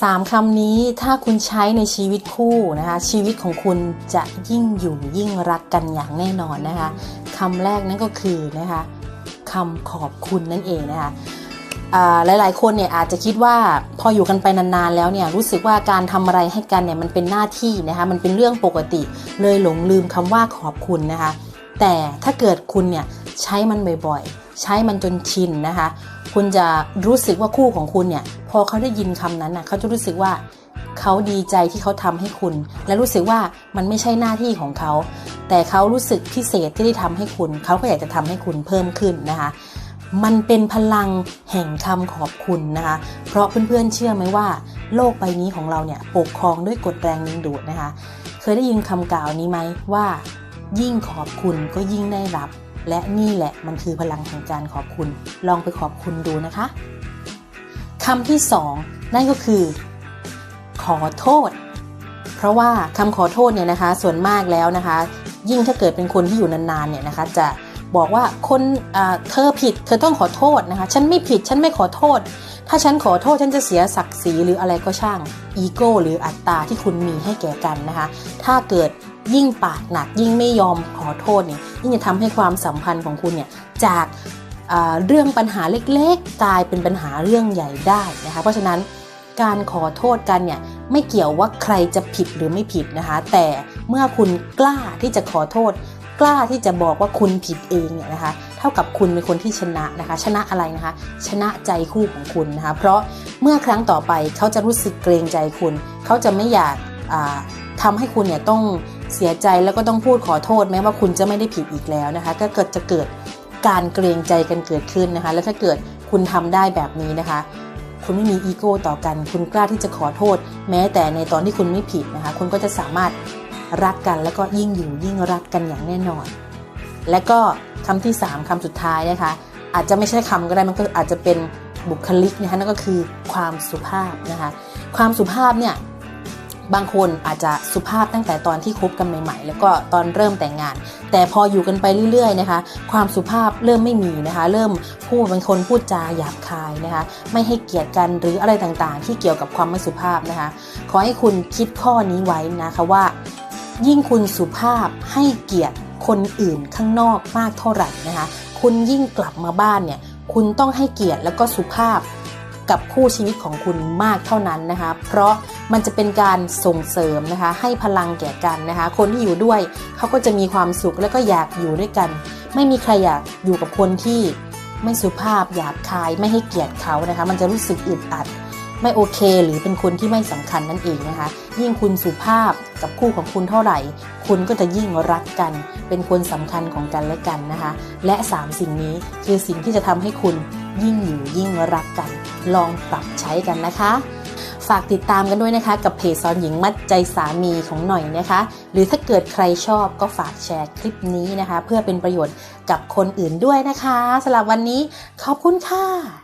สามคำนี้ถ้าคุณใช้ในชีวิตคู่นะคะ ชีวิตของคุณจะยิ่งอยู่ยิ่งรักกันอย่างแน่นอนนะคะคำแรกนั่นก็คือนะคะคำขอบคุณนั่นเองนะคะอ่าหลายๆ คนเนี่ยอาจจะคิดว่าพออยู่กันไปนานๆแล้วเนี่ยรู้สึกว่าการทำอะไรให้กันเนี่ยมันเป็นหน้าที่นะคะมันเป็นเรื่องปกติเลยหลงลืมคำว่าขอบคุณนะคะ แต่ถ้าเกิดคุณเนี่ยใช้มันบ่อยๆ ใช้มันจนชินนะคะ คุณจะรู้สึกว่าคู่ของคุณเนี่ยพอเขาได้ยินคำนั้นนะเขาจะรู้สึกว่าเขาดีใจที่เขาทำให้คุณ และรู้สึกว่ามันไม่ใช่หน้าที่ของเขา แต่เขารู้สึกพิเศษที่ได้ทำให้คุณ เขาก็อยากจะทำให้คุณเพิ่มขึ้นนะคะมันเป็นพลังแห่งคำขอบคุณนะคะ เพราะเพื่อนๆเชื่อไหมว่า โลกใบนี้ของเราเนี่ยปกครองด้วยกฎแรงดึงดูดนะคะ เคยได้ยินคำกล่าวนี้ไหมว่า ยิ่งขอบคุณก็ยิ่งได้รับ และนี่แหละมันคือพลังแห่งการขอบคุณ ลองไปขอบคุณดูนะคะคำที่สองนั่นก็คือ ขอโทษ เพราะว่าคำขอโทษเนี่ยนะคะ ส่วนมากแล้วนะคะ ยิ่งถ้าเกิดเป็นคนที่อยู่นานๆเนี่ยนะคะ จะ บอกว่าคนเธอผิด เธอต้องขอโทษนะคะ ฉันไม่ผิด ฉันไม่ขอโทษ ถ้าฉันขอโทษฉันจะเสียศักดิ์ศรีหรืออะไรก็ช่าง อีโก้หรืออัตตาที่คุณมีให้แก่กันนะคะ ถ้าเกิดยิ่งปากหนักยิ่งไม่ยอมขอโทษเนี่ยยิ่งจะทำให้ความสัมพันธ์ของคุณเนี่ยจากเรื่องปัญหาเล็กๆ กลายเป็นปัญหาเรื่องใหญ่ได้นะคะ เพราะฉะนั้นการขอโทษกันเนี่ยไม่เกี่ยวว่าใครจะผิดหรือไม่ผิดนะคะ แต่เมื่อคุณกล้าที่จะขอโทษ กล้าที่จะบอกว่าคุณผิดเองเนี่ยนะคะ เท่ากับคุณเป็นคนที่ชนะนะคะ ชนะอะไรนะคะ ชนะใจคู่ของคุณนะคะ เพราะเมื่อครั้งต่อไปเขาจะรู้สึกเกรงใจคุณ เขาจะไม่อยากอ่าทำให้คุณเนี่ยต้องเสียใจแล้วก็ต้องพูดขอโทษแม้ว่าคุณจะไม่ได้ผิดอีกแล้วนะคะ ก็เกิดจะเกิดการเกรงใจกันเกิดขึ้นนะคะ แล้วถ้าเกิดคุณทำได้แบบนี้นะคะคุณไม่มีอีโก้ต่อกัน คุณกล้าที่จะขอโทษ แม้แต่ในตอนที่คุณไม่ผิดนะคะ คุณก็จะสามารถ รักกันแล้วก็ยิ่งอยู่ยิ่งรักกันอย่างแน่นอน และก็คำที่ 3คำสุดท้ายนะคะ อาจจะไม่ใช่คำก็ได้มันก็อาจจะเป็นบุคลิกนะคะนั่นก็คือความสุภาพนะคะ ความสุภาพเนี่ยบางคนอาจจะสุภาพตั้งแต่ตอนที่คบกันใหม่ ๆ แล้วก็ตอนเริ่มแต่งงาน แต่พออยู่กันไปเรื่อยๆนะคะ ความสุภาพเริ่มไม่มีนะคะ เริ่มพูดเป็นคนพูดจาหยาบคายนะคะ ไม่ให้เกียรติกันหรืออะไรต่างๆ ที่เกี่ยวกับความไม่สุภาพนะคะ ขอให้คุณคิดข้อนี้ไว้นะคะว่า ยิ่งคุณสุภาพให้เกียรติคนอื่นข้างนอกมากเท่าไหร่นะคะ คุณยิ่งกลับมาบ้านเนี่ย คุณต้องให้เกียรติแล้วก็สุภาพกับคู่ชีวิตของคุณมากเท่านั้นนะคะ เพราะมันจะเป็นการส่งเสริมนะคะ ให้พลังแก่กันนะคะ คนที่อยู่ด้วยเขาก็จะมีความสุขแล้วก็อยากอยู่ด้วยกัน ไม่มีใครอยากอยู่กับคนที่ไม่สุภาพหยาบคายไม่ให้เกียรติเขานะคะ มันจะรู้สึกอึดอัด ไม่โอเค หรือเป็นคนที่ไม่สำคัญนั่นเองนะคะ ยิ่งคุณสุภาพกับคู่ของคุณเท่าไหร่ คุณก็จะยิ่งรักกัน เป็นคนสำคัญของกันและกันนะคะ และ 3 สิ่งนี้คือสิ่งที่จะทำให้คุณยิ่งอยู่ยิ่งรักกัน ลองปรับใช้กันนะคะฝากติดตามกันด้วยนะคะกับเพจสอนหญิงมัดใจสามีของหน่อยนะคะ หรือถ้าเกิดใครชอบก็ฝากแชร์คลิปนี้นะคะ เพื่อเป็นประโยชน์กับคนอื่นด้วยนะคะสำหรับวันนี้ขอบคุณค่ะ